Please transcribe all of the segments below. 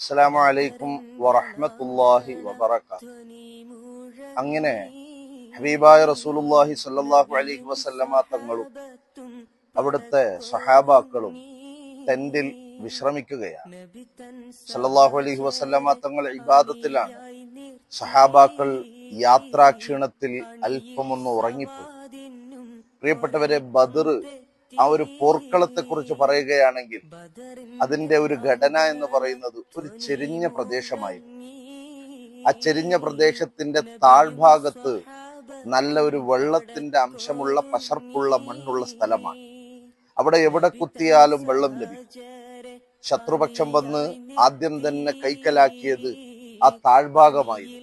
അസ്സലാമു അലൈക്കും വറഹ്മത്തുള്ളാഹി വബറകാത്ത് അങ്ങനെ ഹബീബായ റസൂലുള്ളാഹി സല്ലല്ലാഹു അലൈഹി വസല്ലമ തങ്ങളും അവിടുത്തെ സഹാബാക്കളും ടെന്റിൽ വിശ്രമിക്കുകയാണ്. സല്ലല്ലാഹു അലൈഹി വസല്ലമ തങ്ങൾ ഇബാദത്തിലാണ്. സഹാബാക്കൾ യാത്രാക്ഷീണത്തിൽ അല്പമൊന്ന് ഉറങ്ങിപ്പോയി. പ്രിയപ്പെട്ടവരെ ബദർ ആ ഒരു പോർക്കളത്തെ കുറിച്ച് പറയുകയാണെങ്കിൽ അതിന്റെ ഒരു ഘടന എന്ന് പറയുന്നത് ഒരു ചെരിഞ്ഞ പ്രദേശമായി ആ ചെരിഞ്ഞ പ്രദേശത്തിന്റെ താഴ്ഭാഗത്ത് നല്ല ഒരു വെള്ളത്തിന്റെ അംശമുള്ള പശർപ്പുള്ള മണ്ണുള്ള സ്ഥലമാണ്. അവിടെ എവിടെ കുത്തിയാലും വെള്ളം ലഭിക്കും. ശത്രുപക്ഷം വന്ന് ആദ്യം തന്നെ കൈക്കലാക്കിയത് ആ താഴ്ഭാഗമായിരുന്നു.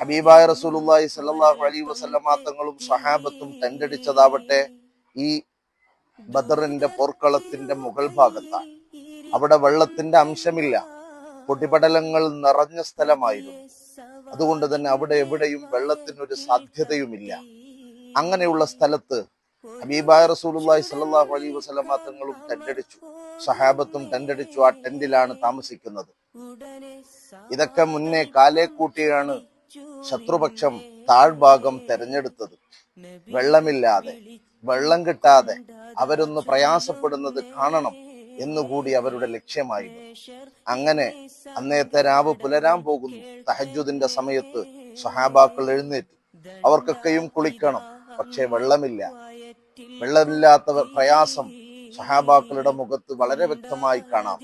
ഹബീബായ റസൂലുള്ളാഹി സല്ലാഹു അലൈഹി വസല്ലമ തങ്ങളും സഹാബത്തും തെണ്ടടിച്ചതാവട്ടെ ഈ ബദറിന്റെ പോർക്കളത്തിന്റെ മുകൾ ഭാഗത്താണ് അവിടെ വെള്ളത്തിന്റെ അംശമില്ല. പൊടിപടലങ്ങൾ നിറഞ്ഞ സ്ഥലമായിരുന്നു. അതുകൊണ്ട് തന്നെ അവിടെ എവിടെയും വെള്ളത്തിനൊരു സാധ്യതയുമില്ല. അങ്ങനെയുള്ള സ്ഥലത്ത് ഹബീബായ റസൂലുള്ളാഹി സ്വല്ലല്ലാഹു അലൈഹി വസല്ലമ തങ്ങളും ടെന്റടിച്ചു. സഹാബത്തും ടെന്റടിച്ചു ആ ടെന്റിലാണ് താമസിക്കുന്നത്. ഇതൊക്കെ മുന്നേ കാലേ കൂട്ടിയാണ് ശത്രുപക്ഷം താഴ്ഭാഗം തെരഞ്ഞെടുത്തത്. വെള്ളമില്ലാതെ വെള്ളം കിട്ടാതെ അവരൊന്ന് പ്രയാസപ്പെടുന്നത് കാണണം എന്നുകൂടി അവരുടെ ലക്ഷ്യമായിരുന്നു. അങ്ങനെ അന്നേത്തെ രാവ് പുലരാൻ പോകുന്നു. തഹജുദിന്റെ സമയത്ത് സഹാബാക്കൾ എഴുന്നേറ്റു. അവർക്കൊക്കെയും കുളിക്കണം പക്ഷെ വെള്ളമില്ല. വെള്ളമില്ലാത്ത പ്രയാസം സഹാബാക്കളുടെ മുഖത്ത് വളരെ വ്യക്തമായി കാണാം.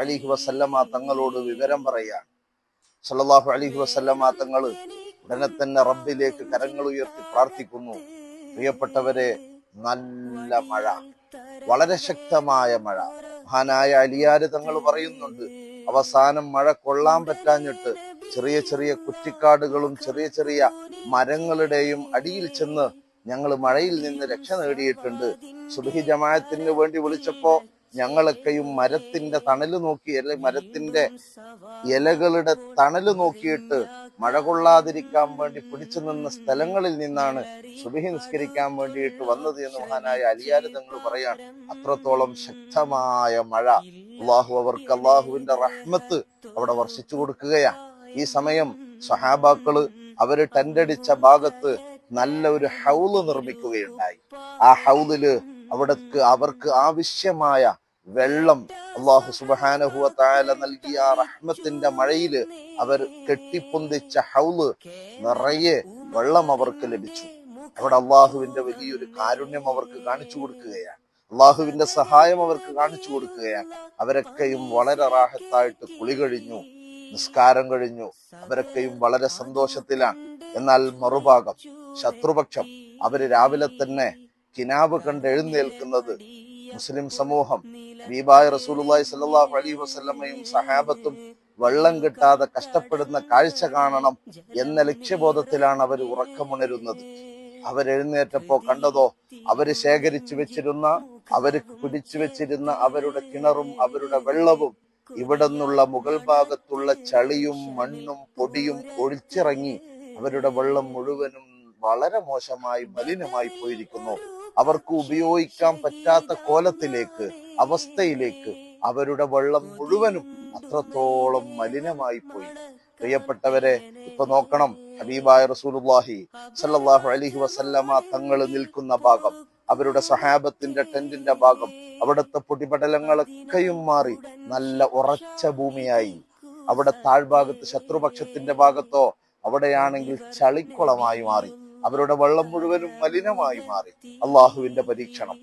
അലൈഹി വസല്ലമ തങ്ങളോട് വിവരം പറയാണ് സല്ലല്ലാഹു അലൈഹി വസല്ലമ തങ്ങൾ ഉടനെ തന്നെ റബ്ബിലേക്ക് കരങ്ങൾ ഉയർത്തി പ്രാർത്ഥിക്കുന്നു. പ്രിയപ്പെട്ടവരെ നല്ല മഴ. വളരെ ശക്തമായ മഴ. മഹാനായ അലിയാര് തങ്ങൾ പറയുന്നുണ്ട് അവസാനം മഴ കൊള്ളാൻ പറ്റാഞ്ഞിട്ട് ചെറിയ ചെറിയ കുറ്റിക്കാടുകളും ചെറിയ ചെറിയ മരങ്ങളുടെയും അടിയിൽ ചെന്ന് ഞങ്ങൾ മഴയിൽ നിന്ന് രക്ഷ നേടിയിട്ടുണ്ട്. സുബഹി ജമാഅത്തിന് വേണ്ടി വിളിച്ചപ്പോ ഞങ്ങളൊക്കെയും മരത്തിന്റെ തണൽ നോക്കി അല്ലെങ്കിൽ മരത്തിന്റെ ഇലകളുടെ തണൽ നോക്കിയിട്ട് മഴ കൊള്ളാതിരിക്കാൻ വേണ്ടി പിടിച്ചു നിന്ന സ്ഥലങ്ങളിൽ നിന്നാണ് സുബഹി നിസ്കരിക്കാൻ വേണ്ടിയിട്ട് വന്നത് എന്ന് മഹാനായ അലിയാര് തങ്ങൾ പറയാണ് അത്രത്തോളം ശക്തമായ മഴ. അള്ളാഹു അവർക്ക് അള്ളാഹുവിന്റെ റഹ്മത്ത് അവിടെ വർഷിച്ചു കൊടുക്കുകയാണ്. ഈ സമയം സഹാബാക്കൾ അവർ ടെന്റടിച്ച ഭാഗത്ത് നല്ല ഒരു ഹൗൽ നിർമ്മിക്കുകയുണ്ടായി. ആ ഹൗലിൽ അവിടക്ക് അവർക്ക് ആവശ്യമായ വെള്ളം അള്ളാഹു സുബാനഹുവ താല നൽകിയ റഹ്മത്തിന്റെ മഴയിൽ അവർ കെട്ടിപ്പൊന്തിച്ച ഹൗൽ നിറയെ വെള്ളം അവർക്ക് ലഭിച്ചു. അവിടെ അള്ളാഹുവിന്റെ വലിയൊരു കാരുണ്യം അവർക്ക് കാണിച്ചു കൊടുക്കുകയാണ്. അള്ളാഹുവിന്റെ സഹായം അവർക്ക് കാണിച്ചു കൊടുക്കുകയാണ്. അവരൊക്കെയും വളരെ റാഹത്തായിട്ട് കുളി കഴിഞ്ഞു നിസ്കാരം കഴിഞ്ഞു. അവരൊക്കെയും വളരെ സന്തോഷത്തിലാണ്. എന്നാൽ മറുഭാഗം ശത്രുപക്ഷം അവർ രാവിലെ തന്നെ കിനാബ് കണ്ട് എഴുന്നേൽക്കുന്നത് മുസ്ലിം സമൂഹം. ബീബായ് റസൂലുള്ളാഹി സ്വല്ലല്ലാഹു അലൈഹി വസല്ലമയും സഹാബത്തും വെള്ളം കിട്ടാതെ കഷ്ടപ്പെടുന്ന കാഴ്ച കാണണം എന്ന ലക്ഷ്യബോധത്തിലാണ് അവർ ഉറക്കമുണരുന്നത്. അവരെഴുന്നേറ്റപ്പോ കണ്ടതോ അവർ ശേഖരിച്ചു വെച്ചിരുന്ന അവർ പിടിച്ചു വെച്ചിരുന്ന അവരുടെ കിണറും അവരുടെ വെള്ളവും ഇവിടെ നിന്നുള്ള മുകൾ ഭാഗത്തുള്ള ചളിയും മണ്ണും പൊടിയും ഒഴിച്ചിറങ്ങി അവരുടെ വെള്ളം മുഴുവനും വളരെ മോശമായി മലിനമായി പോയിരിക്കുന്നു. അവർക്ക് ഉപയോഗിക്കാൻ പറ്റാത്ത കോലത്തിലേക്ക് അവസ്ഥയിലേക്ക് അവരുടെ വെള്ളം മുഴുവനും അത്രത്തോളം മലിനമായി പോയി. പ്രിയപ്പെട്ടവരെ ഇപ്പൊ നോക്കണം. ഹബീബായ റസൂലുല്ലാഹി സല്ലല്ലാഹു അലൈഹി വസല്ലമ തങ്ങൾ നിൽക്കുന്ന ഭാഗം അവരുടെ സഹാബത്തിന്റെ ടെന്റിന്റെ ഭാഗം അവിടുത്തെ പൊടിപടലങ്ങളൊക്കെയും മാറി നല്ല ഉറച്ച ഭൂമിയായി. അവിടെ താഴ്ഭാഗത്ത് ശത്രുപക്ഷത്തിന്റെ ഭാഗത്തോ അവിടെയാണെങ്കിൽ ചളിക്കുളമായി മാറി. അവരുടെ വെള്ളം മുഴുവനും മലിനമായി മാറി. അള്ളാഹുവിന്റെ പരീക്ഷണം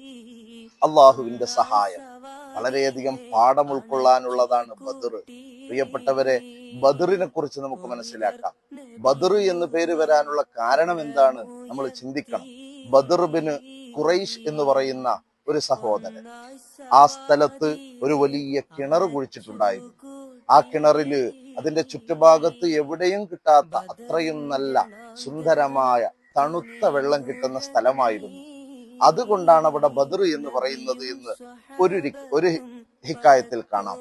അള്ളാഹുവിന്റെ സഹായം. വളരെയധികം പാഠം ഉൾക്കൊള്ളാനുള്ളതാണ് ബദർ. പ്രിയപ്പെട്ടവരെ ബദറിനെ കുറിച്ച് നമുക്ക് മനസ്സിലാക്കാം. ബദർ എന്ന് പേര് വരാനുള്ള കാരണം എന്താണ്? നമ്മൾ ചിന്തിക്കണം. ബദർ ബിന് ഖുറൈഷ് എന്ന് പറയുന്ന ഒരു സഹോദരൻ. ആ സ്ഥലത്ത് ഒരു വലിയ കിണർ കുഴിച്ചിട്ടുണ്ടായിരുന്നു. ആ കിണറിൽ അതിന്റെ ചുറ്റുഭാഗത്ത് എവിടെയും കിട്ടാത്ത അത്രയും നല്ല സുന്ദരമായ തണുത്ത വെള്ളം കിട്ടുന്ന സ്ഥലമായിരുന്നു. അതുകൊണ്ടാണ് അവിടെ ബദർ എന്ന് പറയുന്നത് എന്ന് ഒരു ഒരു ഹിക്കായത്തിൽ കാണാം.